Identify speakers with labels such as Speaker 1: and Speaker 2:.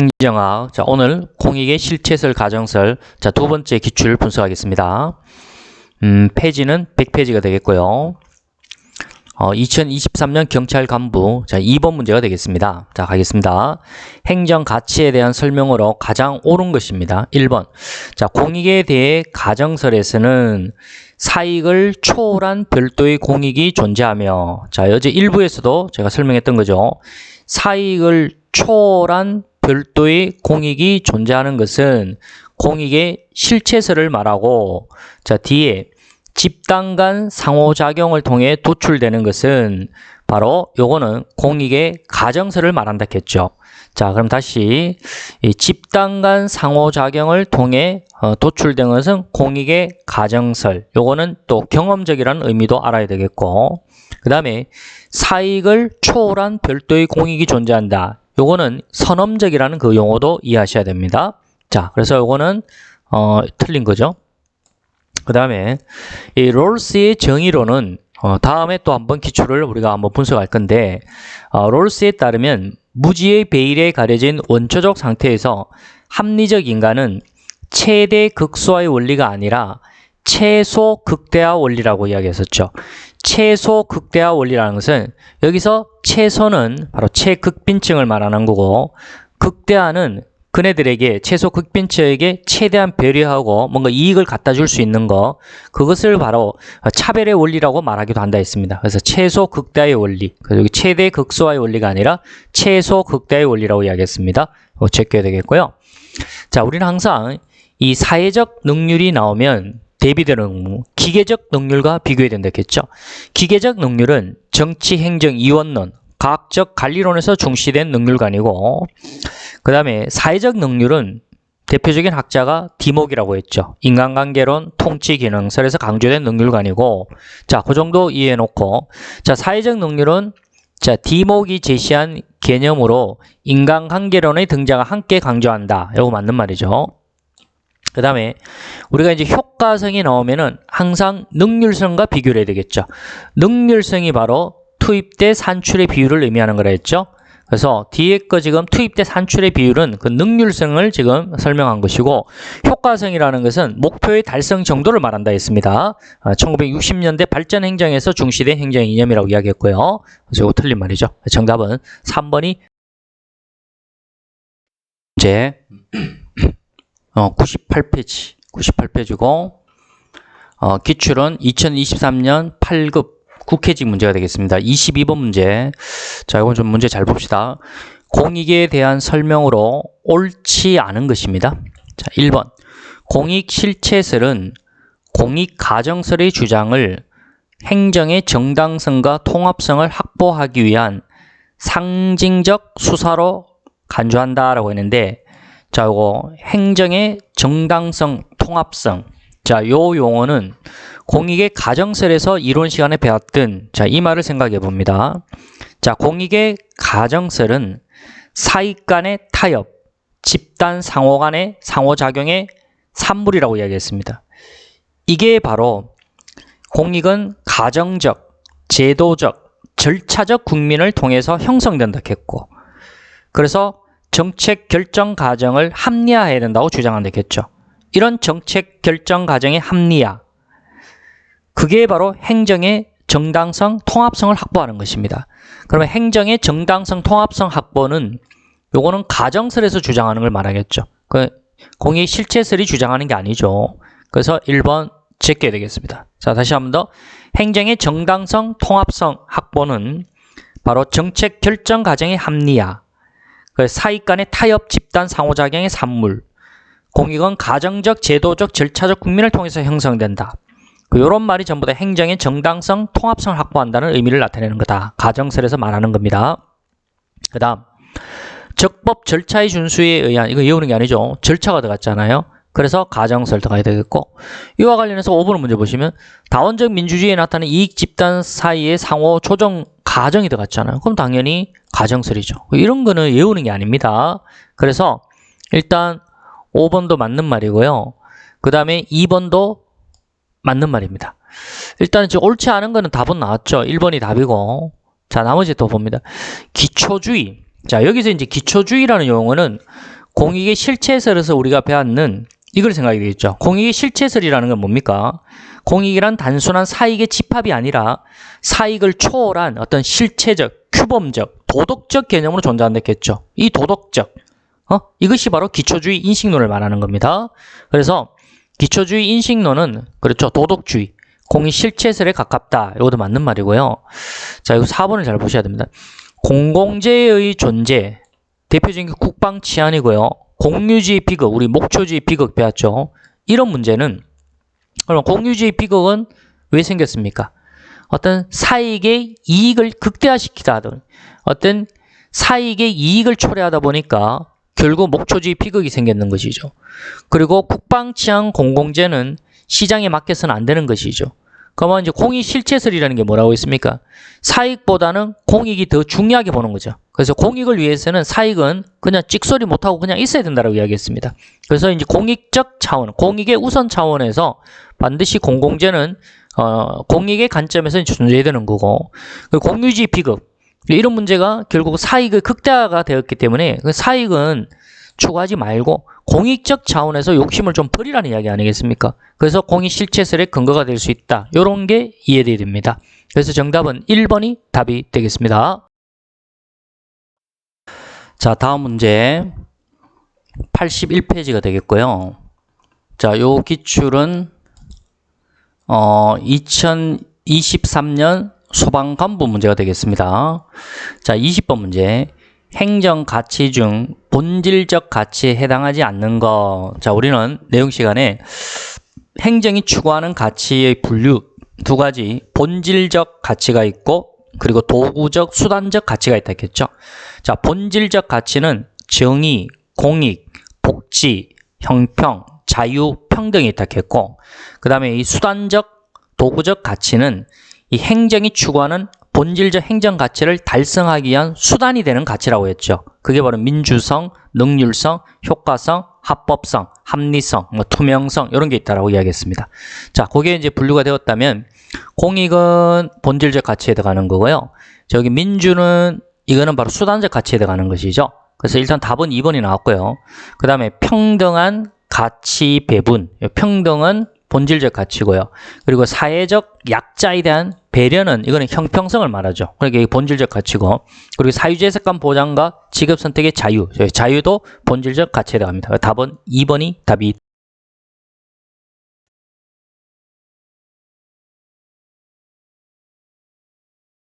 Speaker 1: 행정학. 자, 오늘 공익의 실체설 가정설. 자, 두 번째 기출 분석하겠습니다. 음, 페이지는 100페이지가 되겠고요. 어, 2023년 경찰 간부. 자, 2번 문제가 되겠습니다. 자, 가겠습니다. 행정 가치에 대한 설명으로 가장 옳은 것입니다. 1번. 자, 공익에 대해 가정설에서는 사익을 초월한 별도의 공익이 존재하며, 자, 어제 1부에서도 제가 설명했던 거죠. 사익을 초월한 별도의 공익이 존재하는 것은 공익의 실체설을 말하고 자 뒤에 집단 간 상호작용을 통해 도출되는 것은 바로 요거는 공익의 가정설을 말한다 했죠. 자 그럼 다시 이 집단 간 상호작용을 통해 어, 도출된 것은 공익의 가정설 요거는 또 경험적이라는 의미도 알아야 되겠고 그 다음에 사익을 초월한 별도의 공익이 존재한다. 요거는 선험적이라는 그 용어도 이해하셔야 됩니다. 자, 그래서 요거는 어, 틀린 거죠. 그 다음에 이 롤스의 정의로는 어, 다음에 또 한번 기출을 우리가 한번 분석할 건데 어, 롤스에 따르면 무지의 베일에 가려진 원초적 상태에서 합리적 인간은 최대 극소화의 원리가 아니라 최소 극대화 원리라고 이야기했었죠. 최소 극대화 원리라는 것은 여기서 최소는 바로 최극빈층을 말하는 거고 극대화는 그네들에게 최소 극빈층에게 최대한 배려하고 뭔가 이익을 갖다 줄 수 있는 거 그것을 바로 차별의 원리라고 말하기도 한다 했습니다. 그래서 최소 극대화의 원리 여기 최대 극소화의 원리가 아니라 최소 극대화의 원리라고 이야기했습니다. 이거 체크해야 되겠고요. 자, 우리는 항상 이 사회적 능률이 나오면 대비되는 의무, 기계적 능률과 비교해야 된다겠죠. 기계적 능률은 정치, 행정, 이원론, 과학적 관리론에서 중시된 능률관이고 그 다음에 사회적 능률은 대표적인 학자가 디목이라고 했죠. 인간관계론, 통치 기능설에서 강조된 능률관이고 자, 그 정도 이해해 놓고 자, 사회적 능률은 자, 디목이 제시한 개념으로 인간관계론의 등장을 함께 강조한다. 이거 맞는 말이죠. 그 다음에 우리가 이제 효과성이 나오면은 항상 능률성과 비교를 해야 되겠죠. 능률성이 바로 투입 대 산출의 비율을 의미하는 거라 했죠. 그래서 뒤에 거 지금 투입 대 산출의 비율은 그 능률성을 지금 설명한 것이고 효과성이라는 것은 목표의 달성 정도를 말한다 했습니다. 1960년대 발전 행정에서 중시된 행정 이념이라고 이야기했고요. 그래서 이거 틀린 말이죠. 정답은 3번이 이제 어, 98페이지, 98페이지고 어, 기출은 2023년 8급 국회직 문제가 되겠습니다. 22번 문제. 자, 이건 좀 문제 잘 봅시다. 공익에 대한 설명으로 옳지 않은 것입니다. 자, 1번. 공익 실체설은 공익 가정설의 주장을 행정의 정당성과 통합성을 확보하기 위한 상징적 수사로 간주한다라고 했는데 자, 요거 행정의 정당성, 통합성. 자, 요 용어는 공익의 가정설에서 이론 시간에 배웠던 자, 이 말을 생각해 봅니다. 자, 공익의 가정설은 사익 간의 타협, 집단 상호 간의 상호작용의 산물이라고 이야기했습니다. 이게 바로 공익은 가정적, 제도적, 절차적 국민을 통해서 형성된다 했고 그래서 정책 결정 과정을 합리화해야 된다고 주장한다 했죠. 이런 정책 결정 과정의 합리화 그게 바로 행정의 정당성, 통합성을 확보하는 것입니다. 그러면 행정의 정당성, 통합성 확보는 요거는 가정설에서 주장하는 걸 말하겠죠. 그 공익 실체설이 주장하는 게 아니죠. 그래서 1번 제껴야 되겠습니다. 자, 다시 한 번 더. 행정의 정당성, 통합성 확보는 바로 정책 결정 과정의 합리화, 그 사익 간의 타협, 집단 상호작용의 산물, 공익은 가정적, 제도적, 절차적 국민을 통해서 형성된다. 이런 말이 전부 다 행정의 정당성, 통합성을 확보한다는 의미를 나타내는 거다. 가정설에서 말하는 겁니다. 그 다음 적법 절차의 준수에 의한 이거 외우는 게 아니죠. 절차가 들어갔잖아요. 그래서 가정설 들어가야 되겠고 이와 관련해서 5번 문제 보시면 다원적 민주주의에 나타나는 이익 집단 사이의 상호 조정 가정이 들어갔잖아요. 그럼 당연히 가정설이죠. 이런 거는 외우는 게 아닙니다. 그래서 일단 5번도 맞는 말이고요. 그 다음에 2번도 맞는 말입니다. 일단 지금 옳지 않은 거는 답은 나왔죠. 1번이 답이고 자 나머지 또 봅니다. 기초주의 자, 여기서 이제 기초주의라는 용어는 공익의 실체설에서 우리가 배웠는 이걸 생각이 되겠죠. 공익의 실체설이라는 건 뭡니까? 공익이란 단순한 사익의 집합이 아니라 사익을 초월한 어떤 실체적, 규범적, 도덕적 개념으로 존재한다겠죠. 이 도덕적, 어? 이것이 바로 기초주의 인식론을 말하는 겁니다. 그래서 기초주의 인식론은 그렇죠. 도덕주의, 공익 실체설에 가깝다. 이것도 맞는 말이고요. 자, 이거 4번을 잘 보셔야 됩니다. 공공재의 존재, 대표적인 게 국방 치안이고요. 공유주의 비극, 우리 목초주의 비극 배웠죠. 이런 문제는 그럼 공유주의 비극은 왜 생겼습니까? 어떤 사익의 이익을 극대화시키다 하던 어떤 사익의 이익을 초래하다 보니까 결국 목초주의 비극이 생겼는 것이죠. 그리고 국방 치안 공공재는 시장에 맡겨서는 안 되는 것이죠. 그러면 이제 공익 실체설이라는 게 뭐라고 있습니까? 사익보다는 공익이 더 중요하게 보는 거죠. 그래서 공익을 위해서는 사익은 그냥 찍소리 못하고 그냥 있어야 된다고 이야기했습니다. 그래서 이제 공익적 차원, 공익의 우선 차원에서 반드시 공공재는 어, 공익의 관점에서 존재해야 되는 거고 그 공유지 비극 이런 문제가 결국 사익의 극대화가 되었기 때문에 그 사익은 추구하지 말고 공익적 차원에서 욕심을 좀 버리라는 이야기 아니겠습니까? 그래서 공익 실체설의 근거가 될 수 있다. 이런 게 이해돼야 됩니다. 그래서 정답은 1번이 답이 되겠습니다. 자, 다음 문제 81페이지가 되겠고요. 자, 요 기출은 어, 2023년 소방관부 문제가 되겠습니다. 자, 20번 문제. 행정 가치 중 본질적 가치에 해당하지 않는 것. 자, 우리는 내용 시간에 행정이 추구하는 가치의 분류 두 가지 본질적 가치가 있고 그리고 도구적 수단적 가치가 있다 했겠죠. 자, 본질적 가치는 정의, 공익, 복지, 형평, 자유, 평등이 있다 했고 그 다음에 이 수단적 도구적 가치는 이 행정이 추구하는 본질적 행정 가치를 달성하기 위한 수단이 되는 가치라고 했죠. 그게 바로 민주성, 능률성, 효과성, 합법성, 합리성, 뭐 투명성 이런 게 있다라고 이야기했습니다. 자, 그게 이제 분류가 되었다면 공익은 본질적 가치에 들어가는 거고요. 저기 민주는 이거는 바로 수단적 가치에 들어가는 것이죠. 그래서 일단 답은 2번이 나왔고요. 그 다음에 평등한 가치 배분, 평등은 본질적 가치고요. 그리고 사회적 약자에 대한 배려는 이거는 형평성을 말하죠. 그러니까 이게 본질적 가치고 그리고 사유재산권 보장과 직업 선택의 자유, 자유도 본질적 가치에 들어갑니다. 답은 2번이 답이